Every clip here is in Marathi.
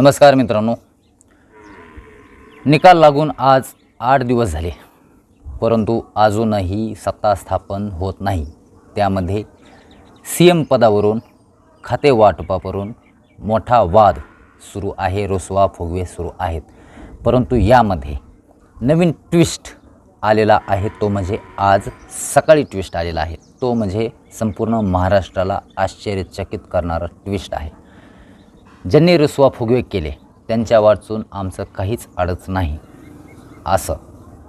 नमस्कार मित्रांनो. निकाल लागून आज आठ दिवस झाले. परंतु अजूनही सत्ता स्थापन होत नाही. त्यामध्ये सी एम पदावरून खाते वाटपावरून मोठा वाद सुरू आहे रोसवा फुगवे सुरू आहेत. परंतु यामध्ये नवीन ट्विस्ट आलेला आहे. तो म्हणजे आज सकाळी ट्विस्ट आलेला आहे. तो म्हणजे संपूर्ण महाराष्ट्राला आश्चर्यचकित करणारा ट्विस्ट आहे. ज्यांनी रुसवा फुगवे केले त्यांच्या वाचून आमचं काहीच अडच नाही. असं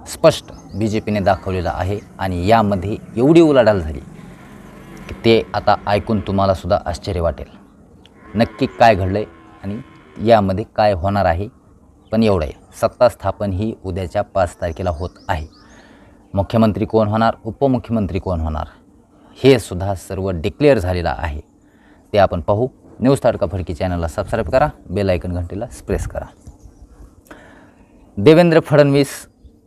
स्पष्ट बी जे पीने दाखवलेलं आहे आणि यामध्ये एवढी उलाढाल झाली की ते आता ऐकून तुम्हालासुद्धा आश्चर्य वाटेल. नक्की काय घडलं आहे आणि यामध्ये काय होणार आहे? पण एवढं आहे सत्ता स्थापन ही उद्याच्या पाच तारखेला होत आहे. मुख्यमंत्री कोण होणार? उपमुख्यमंत्री कोण होणार? हे सुद्धा सर्व डिक्लेअर झालेलं आहे. ते आपण पाहू. न्यूज ताडका फडकी चॅनलला सबस्क्राईब करा बेलायकन घंटीला घंटेला प्रेस करा. देवेंद्र फडणवीस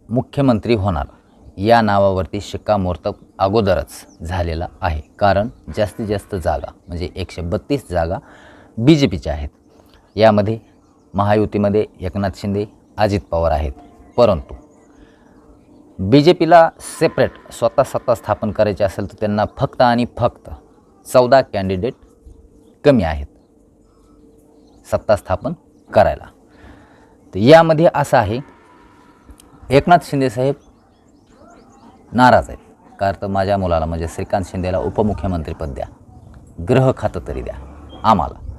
मुख्यमंत्री होणार. या नावावरती शिक्कामोर्तब अगोदरच झालेला आहे. कारण जास्तीत जास्त जागा म्हणजे एकशे बत्तीस जागा बी जे पीच्या आहेत. यामध्ये महायुतीमध्ये एकनाथ शिंदे अजित पवार आहेत. परंतु बी जे पीला सेपरेट स्वतः सत्ता स्थापन करायची असेल तर त्यांना फक्त आणि फक्त चौदा कॅन्डिडेट कमी आहेत. सत्ता स्थापन करायला. तर यामध्ये असं आहे एकनाथ शिंदेसाहेब नाराज आहेत. कारण तर माझ्या मुलाला म्हणजे श्रीकांत शिंदेला उपमुख्यमंत्रीपद द्या. ग्रह खातं तरी द्या. आम्हाला.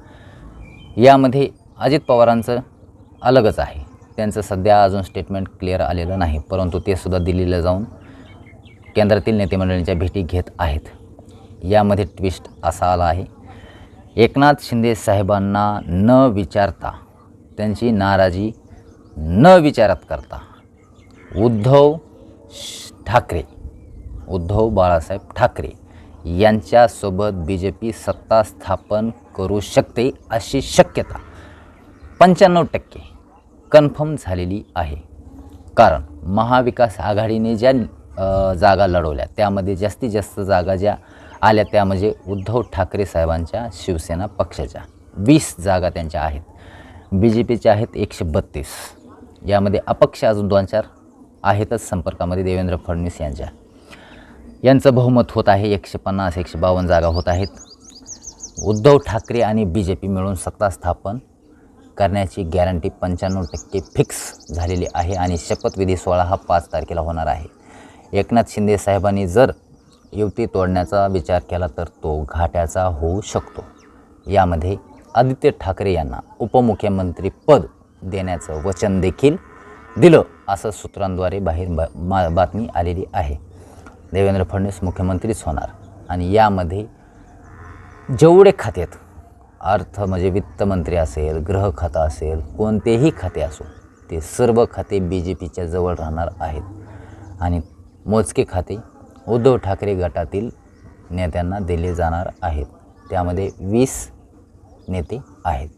यामध्ये अजित पवारांचं अलगच आहे. त्यांचं सध्या अजून स्टेटमेंट क्लिअर आलेलं नाही परंतु ते सुद्धा दिल्लीला जाऊन केंद्रातील नेतेमंडळींच्या भेटी घेत आहेत. यामध्ये ट्विस्ट असा आला आहे. एकनाथ शिंदे साहेबांना न विचारता त्यांची नाराजी न विचारात करता उद्धव श- ठाकरे उद्धव बाळासाहेब ठाकरे यांच्यासोबत बी जे पी सत्ता स्थापन करू शकते अशी शक्यता पंच्याण्णव टक्के कन्फर्म झालेली आहे. कारण महाविकास आघाडीने ज्या जागा लढवल्या त्यामध्ये जास्तीत जास्त जागा ज्या आल्या त्या म्हणजे उद्धव ठाकरे साहेबांच्या शिवसेना पक्षाच्या. वीस जागा त्यांच्या आहेत. बी जे पीच्या आहेत एकशे बत्तीस. यामध्ये अपक्ष अजून दोन चार आहेतच संपर्कामध्ये देवेंद्र फडणवीस यांच्या. यांचं बहुमत होत आहे एकशे पन्नास एकशे बावन्न जागा होत आहेत. उद्धव ठाकरे आणि बी जे पी मिळून सत्ता स्थापन करण्याची गॅरंटी पंच्याण्णव टक्के फिक्स झालेली आहे आणि शपथविधी सोहळा हा पाच तारखेला होणार आहे. एकनाथ शिंदे साहेबांनी जर युती तोडण्याचा विचार केला तर तो घाट्याचा होऊ शकतो. यामध्ये आदित्य ठाकरे यांना उपमुख्यमंत्री पद देण्याचं वचन देखील दिलं असं सूत्रांद्वारे बाहेर बा मा बातमी आलेली आहे. देवेंद्र फडणवीस मुख्यमंत्रीच होणार आणि यामध्ये जेवढे खाते आहेत अर्थ म्हणजे वित्तमंत्री असेल गृह खातं असेल कोणतेही खाते असो ते सर्व खाते बी जे पीच्या जवळ राहणार आहेत. आणि मोजके खाते उद्धव ठाकरे गटातील नेत्यांना दिले जाणार आहेत. त्यामध्ये वीस नेते आहेत.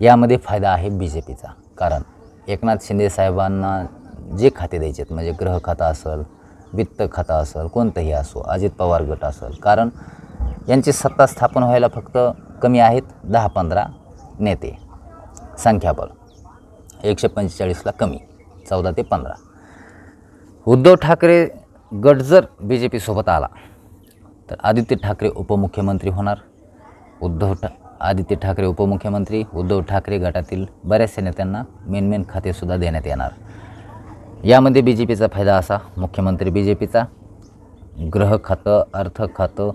यामध्ये फायदा आहे बी जे पीचा कारण एकनाथ शिंदे साहेबांना जे खाते द्यायचे आहेत म्हणजे ग्रह खातं असेल वित्त खातं असेल कोणतंही असो अजित पवार गट असेल कारण यांची सत्ता स्थापन व्हायला फक्त कमी आहेत दहा पंधरा नेते. संख्याबळ एकशे पंचेचाळीसला कमी चौदा ते पंधरा. उद्धव ठाकरे गट जर बी जे पीसोबत आला. तर आदित्य ठाकरे उपमुख्यमंत्री होणार. उद्धव ठा आदित्य ठाकरे उपमुख्यमंत्री उद्धव ठाकरे गटातील बऱ्याचशा नेत्यांना मेन मेन खातेसुद्धा देण्यात येणार. यामध्ये बी जे पीचा फायदा असा मुख्यमंत्री बी जे पीचा ग्रह खातं अर्थ खातं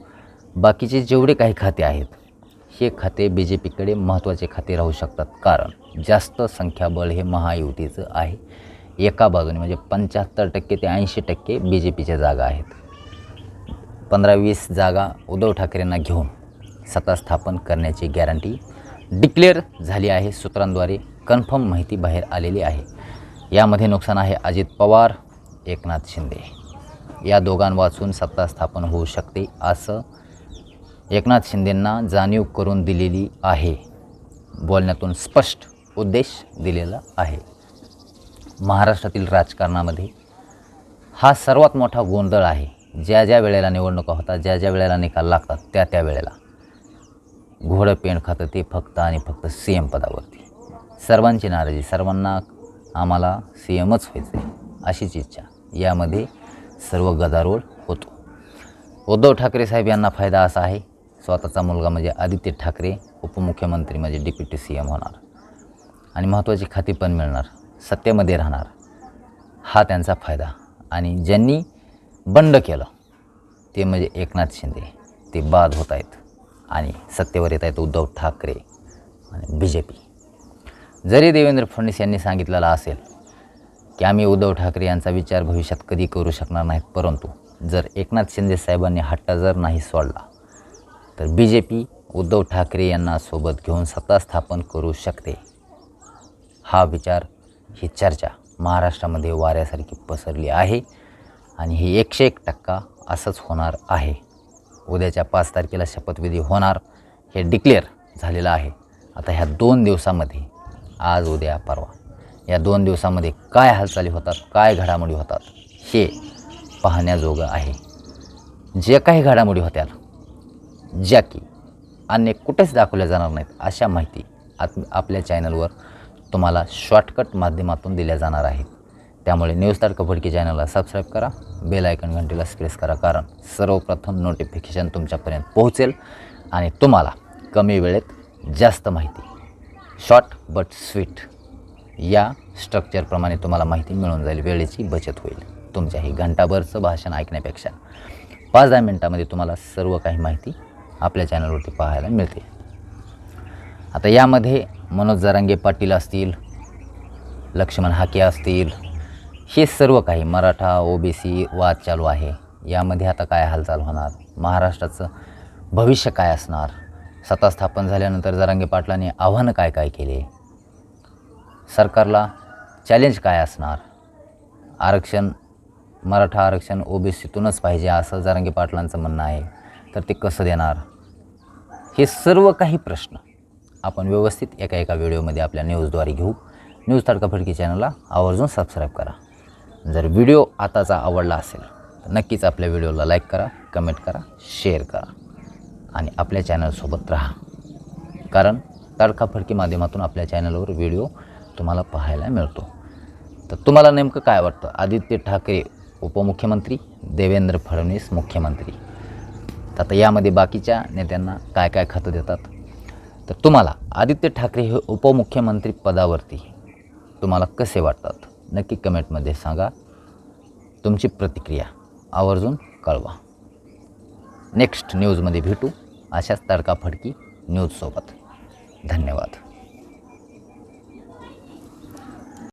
बाकीचे जेवढे काही खाते आहेत हे खाते बी जे पीकडे महत्त्वाचे खाते राहू शकतात. कारण जास्त संख्याबळ हे महायुतीचं आहे. एका बाजूने म्हणजे पंच्याहत्तर टक्के ते ऐंशी टक्के बी जे पीच्या जागा आहेत. पंधरा वीस जागा उद्धव ठाकरेंना घेऊन सत्ता स्थापन करण्याची गॅरंटी डिक्लेअर झाली आहे. सूत्रांद्वारे कन्फर्म माहिती बाहेर आलेली आहे. यामध्ये नुकसान आहे अजित पवार एकनाथ शिंदे. या दोघांवाचून सत्ता स्थापन होऊ शकते असं एकनाथ शिंदेंना जाणीव करून दिलेली आहे. बोलण्यातून स्पष्ट उद्देश दिलेला आहे. महाराष्ट्रातील राजकारणामध्ये हा सर्वात मोठा गोंधळ आहे. ज्या ज्या वेळेला निवडणुका होतात ज्या ज्या वेळेला निकाल लागतात त्या त्या वेळेला. घोडं पेंड खातं ते फक्त आणि फक्त सी एम पदावरती. सर्वांची नाराजी सर्वांना आम्हाला सी एमच व्हायचं आहे अशीच इच्छा. यामध्ये सर्व गदारोळ होतो. उद्धव ठाकरे साहेब यांना फायदा असा आहे स्वतःचा मुलगा म्हणजे आदित्य ठाकरे उपमुख्यमंत्री म्हणजे डिप्युटी सी एम होणार. आणि महत्त्वाची खाती पण मिळणार. सत्तेमध्ये राहणार. हा त्यांचा फायदा. आणि ज्यांनी बंड केलं ते म्हणजे एकनाथ शिंदे. ते बाद होत आहेत. आणि सत्तेवर येत आहेत उद्धव ठाकरे आणि बी जे पी जरी देवेंद्र फडणवीस यांनी सांगितलेलं असेल की आम्ही उद्धव ठाकरे यांचा विचार भविष्यात कधी करू शकणार नाहीत परंतु जर एकनाथ शिंदे साहेबांनी हट्टा जर नाही सोडला तर B J P Uddhav Thackeray यांना सोबत घेऊन सत्ता स्थापन करू शकते. हा विचार ही चर्चा महाराष्ट्रामध्ये वाऱ्यासारखी पसरली आहे आणि ही एकशे एक टक्का असंच होणार आहे. उद्याच्या पाच तारखेला शपथविधी होणार हे डिक्लेअर झालेलं आहे. आता ह्या दोन दिवसामध्ये आज उद्या परवा या दोन दिवसामध्ये काय हालचाली होतात काय घडामोडी होतात हे पाहण्याजोगं आहे. जे काही घडामोडी होत्या ज्या की अन्य कुठेच दाखवल्या जाणार नाहीत अशा माहिती आत आपल्या चॅनलवर तुम्हाला शॉर्टकट माध्यमातून दिल्या जाणार आहेत. त्यामुळे न्यूज तारखा भडकी चॅनलला सबस्क्राईब करा बेल आयकन घंटीला प्रेस करा कारण सर्वप्रथम नोटिफिकेशन तुमच्यापर्यंत पोहोचेल आणि तुम्हाला कमी वेळेत जास्त माहिती शॉर्ट बट स्वीट या स्ट्रक्चरप्रमाणे तुम्हाला माहिती मिळून जाईल वेळेची बचत होईल. तुमच्याही घंटाभरचं भाषण ऐकण्यापेक्षा पाच दहा मिनटामध्ये तुम्हाला सर्व काही माहिती आपल्या चॅनलवरती पाहायला मिळते. आता यामध्ये मनोज जरांगे पाटील असतील लक्ष्मण हाके असतील हे सर्व काही मराठा ओ बी सी वाद चालू आहे. यामध्ये आता काय हालचाल होणार? महाराष्ट्राचं भविष्य काय असणार? सत्ता स्थापन झाल्यानंतर जरांगे पाटलांनी आव्हानं काय काय केले? सरकारला चॅलेंज काय असणार? आरक्षण मराठा आरक्षण ओ बी सीतूनच पाहिजे असं जरांगे पाटलांचं म्हणणं आहे. तर ते कसं देणार? हे सर्व काही प्रश्न. आपण व्यवस्थित एका एका व्हिडिओमध्ये आपल्या न्यूजद्वारे घेऊ. न्यूज तडकाफडकी चॅनलला आवर्जून सबस्क्राईब करा. जर व्हिडिओ आताचा आवडला असेल तर नक्कीच आपल्या व्हिडिओला लाईक करा कमेंट करा शेअर करा. आणि आपल्या चॅनलसोबत राहा. कारण तडकाफडकी माध्यमातून आपल्या चॅनलवर व्हिडिओ तुम्हाला पाहायला मिळतो. तर तुम्हाला नेमकं काय वाटतं? आदित्य ठाकरे उपमुख्यमंत्री देवेंद्र फडणवीस मुख्यमंत्री. तर आता यामध्ये बाकीच्या नेत्यांना काय काय खातं देतात? तर तुम्हाला आदित्य ठाकरे हे उपमुख्यमंत्री पदावरती तुम्हाला कसे वाटतात? नक्की कमेंटमध्ये सांगा. तुमची प्रतिक्रिया आवर्जून कळवा. नेक्स्ट न्यूजमध्ये भेटू. अशाच तडकाफडकी न्यूजसोबत धन्यवाद.